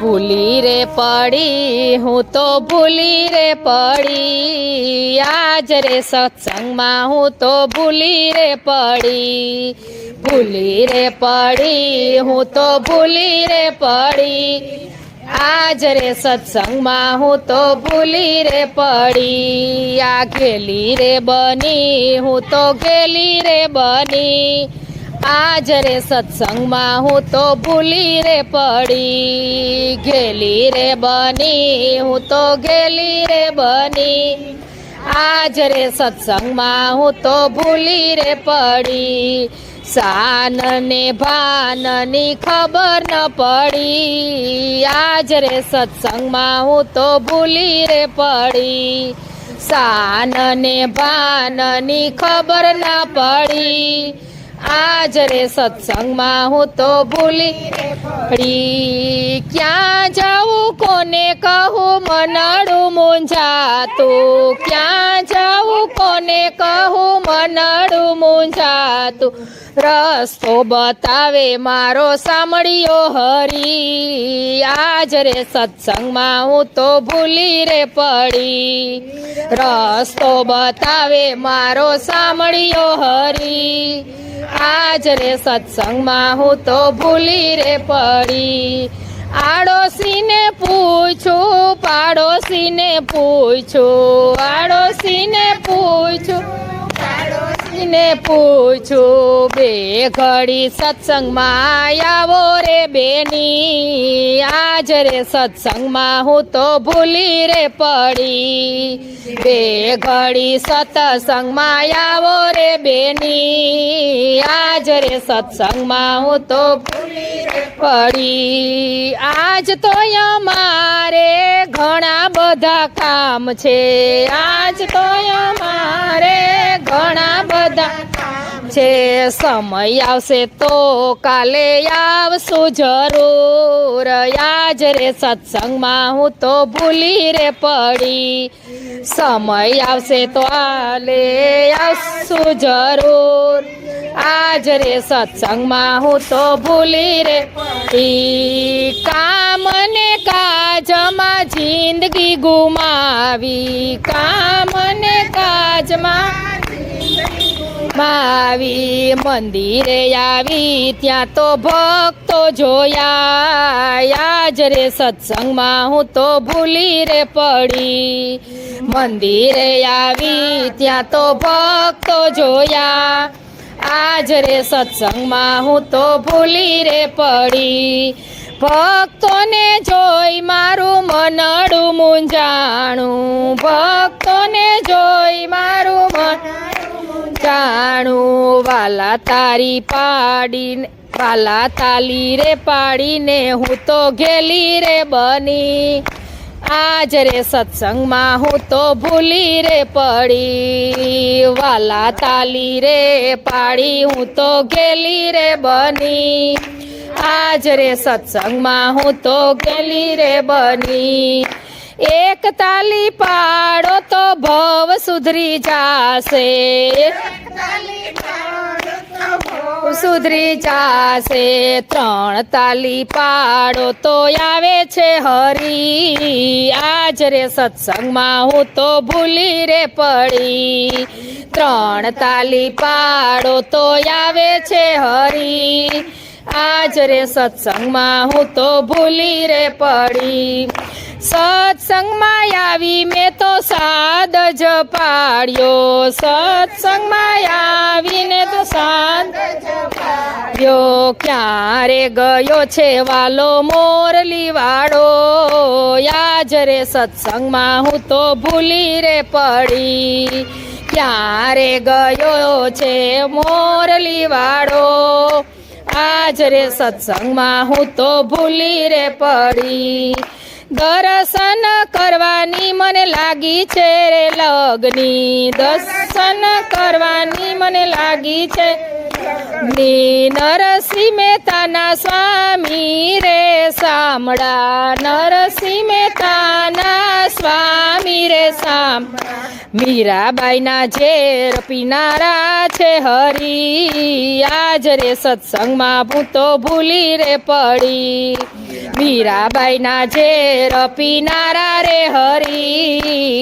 ભૂલી રે પડી, હું તો ભૂલી રે પડી. આજ રે સત્સંગમાં હું તો ભૂલી રે પડી. ભૂલી રે પડી, હું તો ભૂલી રે પડી. આજ રે સત્સંગમાં હું તો ભૂલી રે પડી. આ ઘેલી રે બની, હું તો ઘેલી રે બની. આજ રે સત્સંગમાં હું તો ભૂલી રે પડી, ઘેલી રે બની, હું તો ઘેલી રે બની. આજ રે સત્સંગમાં હું તો ભૂલી રે પડી સાન ને ભાનની ખબર ન પડી. આજ રે સત્સંગમાં હું તો ભૂલી રે પડી સાન ને ભાનની ખબર ન પડી. આજ રે સત્સંગમાં હું તો ભૂલી પડી. ક્યાં જાઉં, કોને કહું, મનડું મૂંઝાતું. ક્યાં જાઉં, કોને કહું, મનડું મૂંઝાતું. રસ્તો બતાવે મારો સાંભળ્યો હરી. આજ રે સત્સંગમાં હું તો ભૂલી રે પડી. રસ્તો બતાવે મારો સાંભળ્યો હરી. આજ રે સત્સંગમાં હું તો ભૂલી રે પડી. આડોશીને પૂછું, પાડોશીને પૂછું, આડોશીને પૂછું, પાડોશીને પૂછું. બે ઘડી સત્સંગમાં આવો રે બેની. આજ રે સત્સંગમાં હું તો ભૂલી રે પડી. બે ઘડી સત્સંગમાં આવો રે બેની. આજ સત્સંગમાં હું તો પડી. આજ તો અમારે ઘણા બધા કામ છે. આજ તો અમારે ઘણા બધા છે. સમય આવશે તો કાલે આવશું જરૂર. આજ રે સત્સંગમાં હું તો ભૂલી રે પડી સમય આવશે તો આલે આવશું જરૂર આજ રે સત્સંગમાં હું તો ભૂલી રે પડી કામ ને કાજમાં જિંદગી ગુમાવી કામ ને કાજમાં માવી, મંદિરે આવી, ત્યાં તો ભક્તો જોયા. આજ રે સત્સંગમાં હું તો ભૂલી રે પડી. મંદિરે આવી, ત્યાં તો ભક્તો જોયા. આજ રે સત્સંગમાં હું તો ભૂલી રે પડી. ભક્તોને જોઈ મારું મનડું મૂંઝાણું. ભક્તોને જાણું, વાલા તારી પાડીને, વાલા તાલી રે પાડીને, હું તો ઘેલી રે બની. આજ રે સત્સંગમાં હું તો ભૂલી રે પડી. વાલા તાલી રે પાડી, હું તો ગેલી રે બની. આજ રે સત્સંગમાં હું તો ગેલી રે બની. એક તાલી પાડો તો ભવ સુધરી જાશે. સુધરી જાશે. ત્રણ તાલી પાડો તો આવે છે હરી. આજ રે સત્સંગમાં હું તો ભૂલી રે પડી. ત્રણ તાલી પાડો તો આવે છે હરી. આજ રે સત્સંગમાં હું તો ભૂલી રે પડી. સત્સંગમાં આવી મેં તો સાદ જ પાડ્યો. સત્સંગમાં આવીને તો સાદ યો ક્યારે ગયો છે વાલો મોરલી વાળો? યાજ રે સત્સંગમાં હું તો ભૂલી રે પડી. ક્યારે ગયો છે મોરલી વાળો? આજ રે સત્સંગમાં હું તો ભૂલી રે પડી. દર્શન કરવાની મને લાગી છે રે લગની. દર્શન કરવાની મને લાગી છે. ની નરસિંહ મહેતાના સ્વામી રે સામડા નરસિંહ મહેતાના સ્વામી રે સામ મીરાબાઈના ઝેર પીનારા છે હરી આજ રે સત્સંગમાં હું તો ભૂલી રે પડી. મીરાબાઈના ઝેર પીનારા રે હરી.